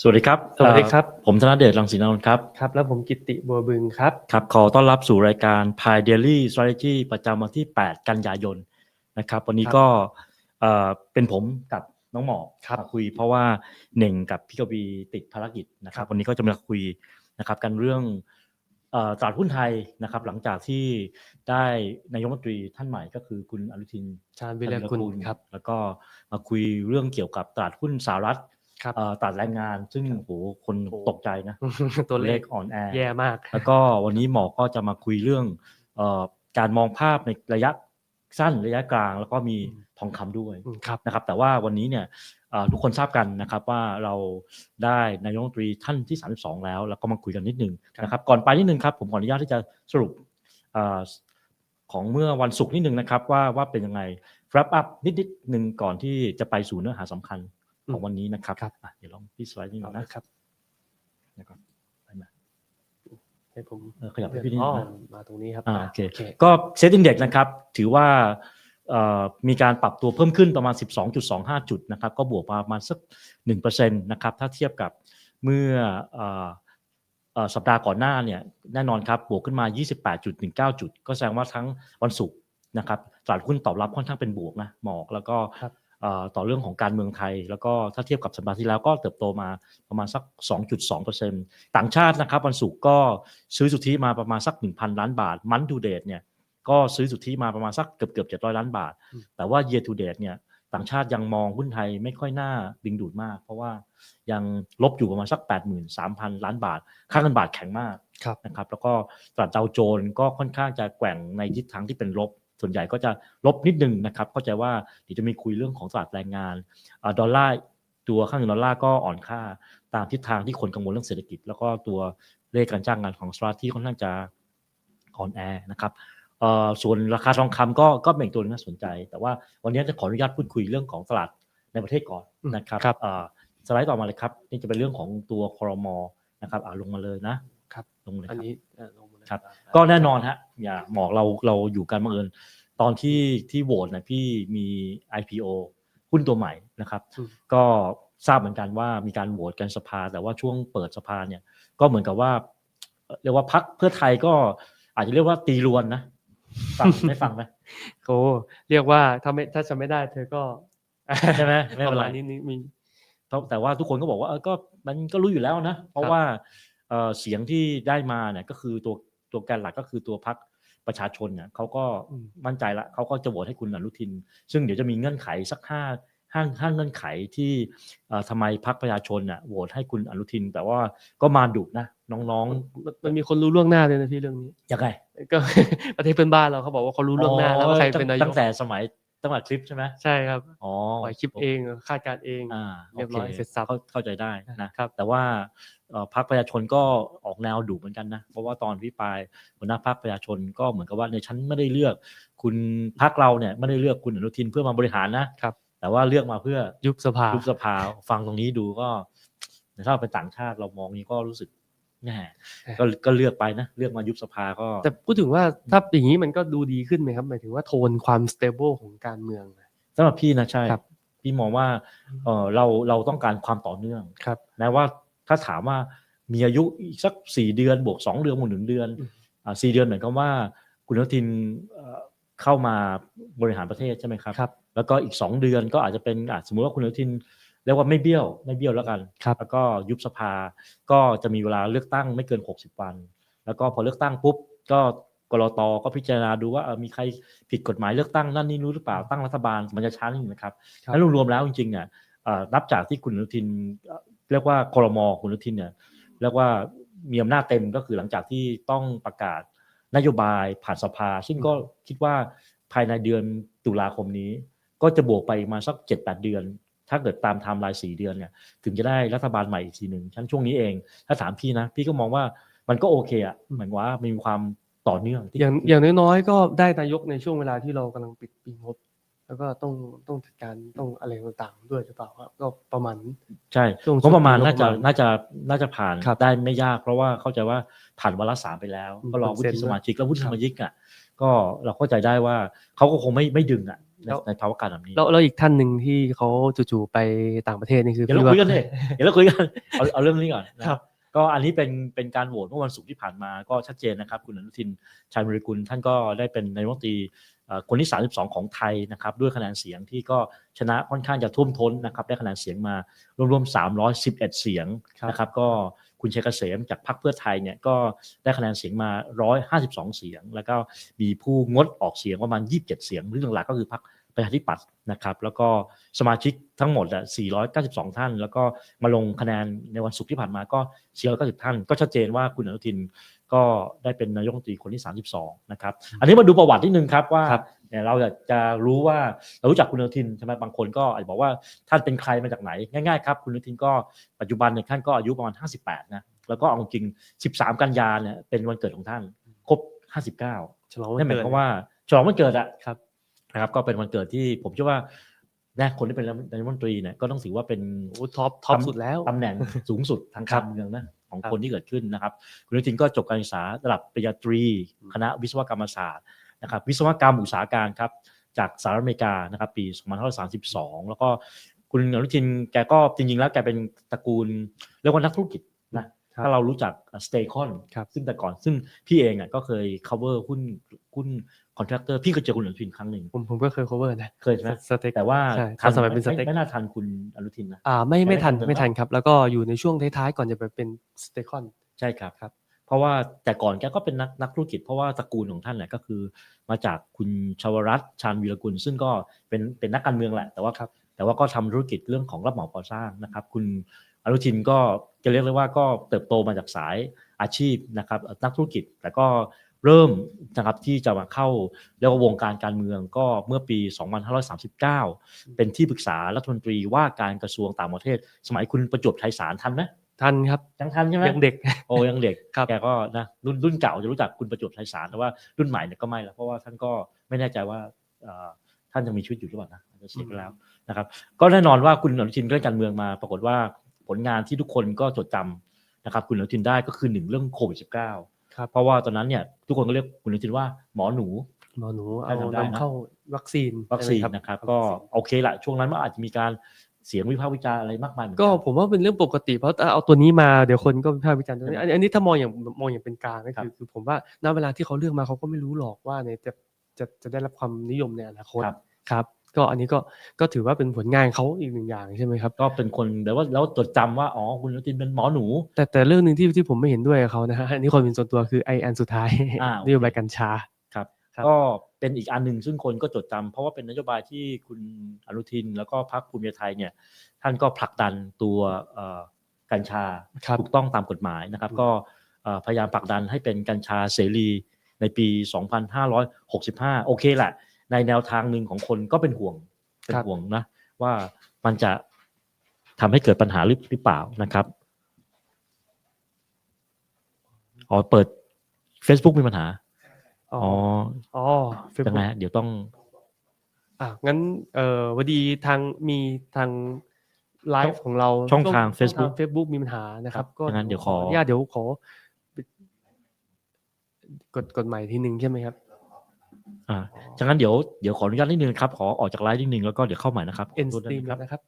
สวัสดีครับสวัสดีครับเอ่อผมธนเดชรังสีนนท์ครับครับ แล้วผมกิตติบัวบึงครับครับ ขอต้อนรับสู่รายการ Pi Daily Strategy ประจำวันที่ 8 กันยายนนะครับ วันนี้ครับก็เอ่อเป็นผมกับน้องหมอครับมาคุยเพราะว่าหนึ่งกับพี่กบีติดภารกิจนะคครัรับบวันนี้ก็จะมาคุยนะครับกันเรื่องเอ่อตลาดหุ้นไทยนะครับ หลังจากที่ได้นายกรัฐมนตรีท่านใหม่ก็คือคุณอนุทินชาญวิรกุลครับแล้วก็มาคุยเรื่องเกี่ยวกับตลาดหุ้นสหรัฐครับเอ่อ ตลาดแรงงาน ซึ่งโหคนโอ้ตกใจนะ ตัวเลขอ่อนแอแย่มาก แล้วก็วันนี้หมอก็จะมาคุยเรื่องเออการมองภาพในระยะสั้นระยะกลาง แล้วก็มีอืมทองคำด้วยอืมครับนะครับ แต่ว่าวันนี้เนี่ยเอ่อทุกคนทราบกันนะครับว่าเราได้นายกรัฐมนตรีท่านที่ 32 แล้ว แล้วก็มาคุยกันนิดนึงนะครับ ก่อนไปนิดนึงครับ ผมขออนุญาตที่จะสรุปเออของเมื่อวันศุกร์นิดนึงนะครับว่าว่าเป็นยังไง wrap up นิดนิดๆหนึ่งก่อนที่จะไปสู่เนื้อหาสำคัญ ของวันนี้นะครับครับ อะเดี๋ยวลองพี่สไลด์นิดนึเอางละนะครับนะครับไปมาให้ผมเออขยับไปพี่นิดอ๋อนึงนะ มาตรงนี้ครับอ่าอ่าโอเคก็เซตอินเด็กนะครับ ถือว่าเอ่อมีการปรับตัวเพิ่มขึ้นประมาณ 12.25 จุดนะครับ ก็บวกประมาณสัก1%นะครับ ถ้าเทียบกับเมื่อเอ่อเอ่อสัปดาห์ก่อนหน้าเนี่ยแน่นอนครับบวกขึ้นมา 28.19 จุด ก็แสดงว่าทั้งวันศุกร์นะครับตลาดหุ้นตอบรับค่อนข้างเป็นบวกนะหมอกแล้วก็ครับเอ่อ ต่อเรื่องของการเมืองไทย แล้วก็ถ้าเทียบกับสัปดาห์ที่แล้วก็เติบโตมาประมาณสัก 2.2%ต่างชาตินะครับวันศุกร์ก็ซื้อสุทธิมาประมาณสัก 1,000 ล้านบาท มันดูเดทเนี่ยก็ซื้อสุทธิมาประมาณสักเกือบเกือบ700ล้านบาทอืมแต่ว่า year to date เนี่ยต่างชาติยังมองหุ้นไทยไม่ค่อยน่าดึงดูดมาก เพราะว่ายังลบอยู่ประมาณสัก 83,000 ล้านบาท ค่าเงินบาทแข็งมากครับนะครับแล้วก็ตลาดดาวโจนส์ก็ค่อนข้างจะแกว่งในทิศทางที่เป็นลบ ส่วนใหญ่ก็จะลบนิดนึงนะครับเข้าใจว่าเดี๋ยวจะมีคุยเรื่องของตลาดแรงงานอาดอลลาร์ตัวค่าเงินดอลลาร์ก็อ่อนค่าตามทิศทางที่คนกังวลเรื่องเศรษฐกิจ แล้วก็ตัวเลขการจ้างงานของสหรัฐที่ค่อนข้างจะอ่อนแอนะครับเอ่อส่วนราคาทองคำก็ก็เป็นอีกตัวหนึงน่าสนใจ แต่ว่าวันนี้จะขออนุญาตพูดคุยเรื่องของตลาดในประเทศก่อนนะครับครับเอ่อสไลด์ต่อมาเลยครับ นี่จะเป็นเรื่องของตัวคอรมอนะครับอ่าลงมาเลยนะครับลงมาเลยคอันรับนี้เอ่อลงมาเลย ครับอ่าก็แน่นอนฮะอย่าหมอกเราเราอยู่กันบังเอิญตอนที่ที่โหวตนะพี่มี IPO หุ้นตัวใหม่นะครับอืมก็ทราบเหมือนกันว่ามีการโหวตกันสภา แต่ว่าช่วงเปิดสภาเนี่ยก็เหมือนกับว่าเอ่อเรียกว่าพักเพื่อไทยก็อาจจะเรียกว่าตีรวนนะฟังได้ฟังไหมโอ้เรียกว่าถ้าไม่ถ้าจะไม่ได้เธอก็ใช่ไหมไม่ปเป็นระไรมาณนี้นี่มีเพราะแต่ว่าทุกคนก็บอกว่าเออก็มันก็รู้อยู่แล้วนะ เพราะครับว่าเอ่อเสียงที่ได้มาเนี่ยก็คือตัว ตัวแกนหลักก็คือตัวพักประชาชนเนี่ยเขาก็อืมมั่นใจละเขาก็จะโหวตให้คุณอนุทิน ซึ่งเดี๋ยวจะมีเงื่อนไขสักห้าห้าห้าเงื่อนไขที่เอ่อทำไมพักประชาชนเนี่ยโหวตให้คุณอนุทิน แต่ว่าก็มาดุนะน้องมันมันมีคนรู้ล่วงหน้าเลยนะพี่เรื่องนี้ๆยังไงก็ประเทศเพื่อนบ้านเราเขาบอกว่าเขารู้ล่วงหน้าแล้วว่าใครอ๋อเป็นนายกตั้งแต่สมัย ตั้งแต่คลิปใช่ไหมใช่ครับอ๋อปล่อยคลิปเองคาดการณ์เองอ่าเรียบร้อยโคเสร็จสับเข้าเข้าใจได้นะครับแต่ว่าเอ่อพรรคประชาชนก็ออกแนวดุเหมือนกันนะเพราะว่าตอนพิปรายหัวหน้าพรรคประชาชนก็เหมือนกับว่าในชั้นไม่ได้เลือก คุณพรรคเราเนี่ยไม่ได้เลือกคุณอนุทินเพื่อมาบริหารนะครับแต่ว่าเลือกมาเพื่อยุบสภายุบสภาฟังตรงนี้ดูก็ถ้าเราเป็นต่างชาติเรามองนี้ก็รู้สึก แหมก็ก็เลือกไปนะ เลือกมายุบสภาก็ แต่พูดถึงว่าถ้าอย่างนี้มันก็ดูดีขึ้นไหมครับ หมายถึงว่าโทนความ stable ของการเมืองนะสำหรับพี่นะใช่ครับพี่มองว่าเออเราเราต้องการความต่อเนื่องครับนะว่าถ้าถามว่ามีอายุอีกสักสี่เดือนบวกสองเดือนบวกหนึ่งเดือนอืมอ่าสี่เดือนเหมือนกับว่า คุณอนุทินเอ่อเข้ามาบริหารประเทศใช่ไหมครับครับ แล้วก็อีกสองเดือนก็อาจจะเป็นอะสมมุติว่าคุณอนุทินเรียกว่าไม่เบี้ยวไม่เบี้ยวแล้วกันครับแล้วก็ยุบสภาก็จะมีเวลาเลือกตั้งไม่เกิน 60 วัน แล้วก็พอเลือกตั้งปุ๊บก็กรตก็พิจารณาดูว่าเออมีใครผิดกฎหมายเลือกตั้งนั่นนี่รู้หรือเปล่าตั้งรัฐบาลมันจะช้านิดนึงนะครับครับแล้วรวมๆแล้วจริงๆเนี่ยเอ่อนับจากที่คุณอนุทินเอ่อเรียกว่าครมคุณอนุทินเนี่ยเรียกว่ามีอำนาจเต็มก็คือหลังจากที่ต้องประกาศนโยบายผ่านสภา ซึ่งก็คิดว่าภายในเดือนตุลาคมนี้ ก็จะบวกไปมาสักเจ็ดแปดเดือน ถ้าเกิดตามไทม์ไลน์สี่เดือนเนี่ยถึงจะได้รัฐบาลใหม่อีกทีหนึ่งฉันช่วงนี้เอง ถ้าถามพี่นะ พี่ก็มองว่ามันก็โอเคอะเหมือนว่ามีความต่อเนื่องที่อย่างอย่างน้อยๆก็ได้นายกในช่วงเวลาที่เรากำลังปิดปีงบแล้วก็ต้องต้องจัดการต้องอะไรต่างๆด้วยหรือเปล่าครับก็ประมาณนี้ใช่ช่วงงบประมาณช่วงน่าจะงบประมาณน่าจะน่าจะผ่านครับได้ไม่ยาก เพราะว่าเข้าใจว่าผ่านวาระสามไปแล้วอืมก็รอวุเซ็นฒิด้วยสมาชิกแล้ววุฒิครัสบมาชิกอะก็เราเข้าใจได้ว่าเขาก็คงไม่ไม่ดึงอะ ในแล้วในภาวะการแบบนี้แล้วแล้วอีกท่านหนึ่งที่เขาจู่ๆไปต่างประเทศนี่คือเดี๋ยวเราพี่คุยว่ากันเลยเดี๋ยวเราคุยกันเอาเอาเรื่องนี้ก่อนนะครับก็อันนี้เป็นเป็นการโหวตเมื่อวันศุกร์ที่ผ่านมาก็ชัดเจนนะครับ คุณอนุทินชาญวิริกุลท่านก็ได้เป็นนายกรัฐมนตรีเอ่อ คนที่ 32 ของไทยนะครับด้วยคะแนนเสียงที่ก็ชนะค่อนข้างจะท่วมท้นนะครับได้คะแนนเสียงมารวมๆ 311 เสียงนะครับก็คุณชัยเกษมจากพรรคเพื่อไทยเนี่ยก็ได้คะแนนเสียงมา 152 เสียง แล้วก็มีผู้งดออกเสียงประมาณ 27 เสียงเรื่องหลักก็คือพรรคประชาธิปัตย์นะครับแล้วก็สมาชิกทั้งหมดอะ492 ท่าน แล้วก็มาลงคะแนนในวันศุกร์ที่ผ่านมาก็490ท่าน ก็ชัดเจนว่าคุณอนุทิน ก็ได้เป็นนายกรัฐมนตรีคนที่ 32 นะครับ อันนี้มาดูประวัตินิดนึงครับว่าครับเนี่ยเราอยากจะรู้ว่าเรารู้จักคุณอนุทินใช่ไหมบางคนก็อาจจะบอกว่าท่านเป็นใครมาจากไหนง่ายๆครับคุณอนุทินก็ปัจจุบันเนี่ยท่านก็อายุประมาณ 58 นะแล้วก็เอาจริง 13 กันยาเนี่ยเป็นวันเกิดของท่านครบ 59 ฉลองวันนั่นหมาเกิยดความว่าฉลองวันเกิดอะครับนะครับ ก็เป็นวันเกิดที่ผมเชื่อว่าแน่คนที่เป็นนายกรัฐมนตรีเนี่ยก็ต้องถือว่าเป็นโอ้ท็อปท็อปสุดแล้วตำแหน่งสูงสุดทางครัการบเมืองนะ ของครับคนที่เกิดขึ้นนะครับ คุณอนุทินก็จบการศึกษาระดับปริญญาตรี คณะวิศวกรรมศาสตร์นะครับ วิศวกรรมอุตสาหการครับจากสหรัฐอเมริกานะครับปี2532 แล้วก็คุณอนุทินแกก็จริงๆ แล้วแกเป็นตระกูลเรียกว่านักธุรกิจนะครับถ้าเรารู้จักสเตคอนครับซึ่งแต่ก่อนซึ่งพี่เองอะก็เคย cover หุ้นหุ้น คอนแทคเตอร์พี่ก็เจอคุณอนุทินครั้งหนึ่งผมผมก็เคย cover นะเคยใช่ไหมสเต็กแต่ว่าใช่ทันตอนสมัยเป็นไหสเต็กไม่น่าทันคุณอนุทินนะอ่าไม่ไม่ทันไม่ทันไม่ทันครับ แล้วก็อยู่ในช่วงท้ายๆก่อนจะไปเป็นสเตคอนใช่ครับครับ เพราะว่าแต่ก่อนแกก็เป็นนักนักธุรกิจเพราะว่าตระกูลของท่านเนี่ยก็คือ มาจากคุณชวรัตน์ชาญวีรกุล ซึ่งก็เป็นเป็นนักการเมืองแหละแต่ว่าครับแต่ว่าก็ทำธุรกิจเรื่องของรับเหมาก่อสร้างนะครับ คุณอนุทินก็จะเรียกได้ว่าก็เติบโตมาจากสายอาชีพนะครับนักธุรกิจแต่ก็ เริ่มนะครับที่จะมาเข้าเรียกว่าวงการการเมืองก็เมื่อปี 2539 เป็นที่ปรึกษารัฐมนตรีว่าการกระทรวงต่างประเทศ สมัยคุณประจวบไทยสารทันไหมทันครับยังทันใช่ไหมยังเด็กโอ้ยังเด็กครับแกก็นะรุ่นรุ่นเก่าจะรู้จักคุณประจวบไทยสารแต่ว่ารุ่นใหม่เนี่ยก็ไม่แล้วเพราะว่าท่านก็ไม่แน่ใจว่าเอ่อท่านยังมีชีวิตอยู่หรือเปล่านะอาจจะเสียไปแล้วนะครับ ก็แน่นอนว่าคุณอนุทินเล่นการเมืองมาปรากฏว่าผลงานที่ทุกคนก็จดจำนะครับ คุณอนุทินได้ก็คือหนึ่งเรื่องโควิด -19 ครับเพราะว่าตอนนั้นเนี่ยทุกคนก็เรียกคุณอนุทินว่าหมอหนู หมอหนูได้เอาทำได้นะนำเข้าวัคซีนวัคซีนใช่ไหมนะครับ ก็โอเคละช่วงนั้นมันอาจจะมีการเสียงวิพากษ์วิจารณ์อะไรมากมายเหมือนก็กันผมว่าเป็นเรื่องปกติเพราะเอาตัวนี้มาเดี๋ยวคนก็วิพากษ์วิจารณ์ตัวนี้อันอันนี้ถ้ามองอย่างมองอย่างเป็นกลางก็ครัคืบอคือผมว่าณเวลาที่เขาเลือกมาเขาก็ไม่รู้หรอกว่าเนี่ยจะจะจะได้รับความนิยมในอนาคตครับครับ ก็อันนี้ก็ก็ถือว่าเป็นผลงานเขาอีกหนึ่งอย่างใช่ไหมครับ ก็เป็นคนแต่ว่าแล้วจดจำว่าอ๋อคุณอนุทินเป็นหมอหนู แต่แต่เรื่องหนึ่งที่ที่ผมไม่เห็นด้วยกับเขานะฮะอันนี้คนเป็นส่วนตัวคือไออันสุดท้ายอ่าโอเคนโยบายกัญชาครับครับก็เป็นอีกอันหนึ่งซึ่งคนก็จดจำเพราะว่าเป็นนโยบายที่คุณอนุทิน แล้วก็พรรคภูมิใจไทยเนี่ย ท่านก็ผลักดันตัวเอ่อกัญชาครับถูกต้องตามกฎหมายนะครับ ก็เอ่อพยายามผลักดันให้เป็นกัญชาเสรีในปี 2565 โอเคแหละ ในแนวทางหนึ่งของคนก็เป็นห่วงเป็นครับห่วงนะว่ามันจะทำให้เกิดปัญหาหรือหรือเปล่านะครับอ๋อเปิด Facebook มีปัญหาอ๋ออ๋ออ๋อเฟซยังบุ๊ไงกฮะเดี๋ยวต้อง อะงั้น เอ่อวันดีทางมีทางไลฟ์ของเราช่องทางช่ Facebook เฟซบุ๊กมีปัญหานะครับครับ ก็งั้นเดี๋ยวขอญาตเดี๋ยวขอกดกดใหม่ทีหนึ่งใช่ไหมครับ อ่าจากนั้นเดี๋ยวเดี๋ยวขออนุญาตนิดนึงครับ ขอออกจากไลฟ์นิดนึงแล้วก็เดี๋ยวเข้าใหม่นะครับ end ขอโทษด้วย stream นะครับนะครับ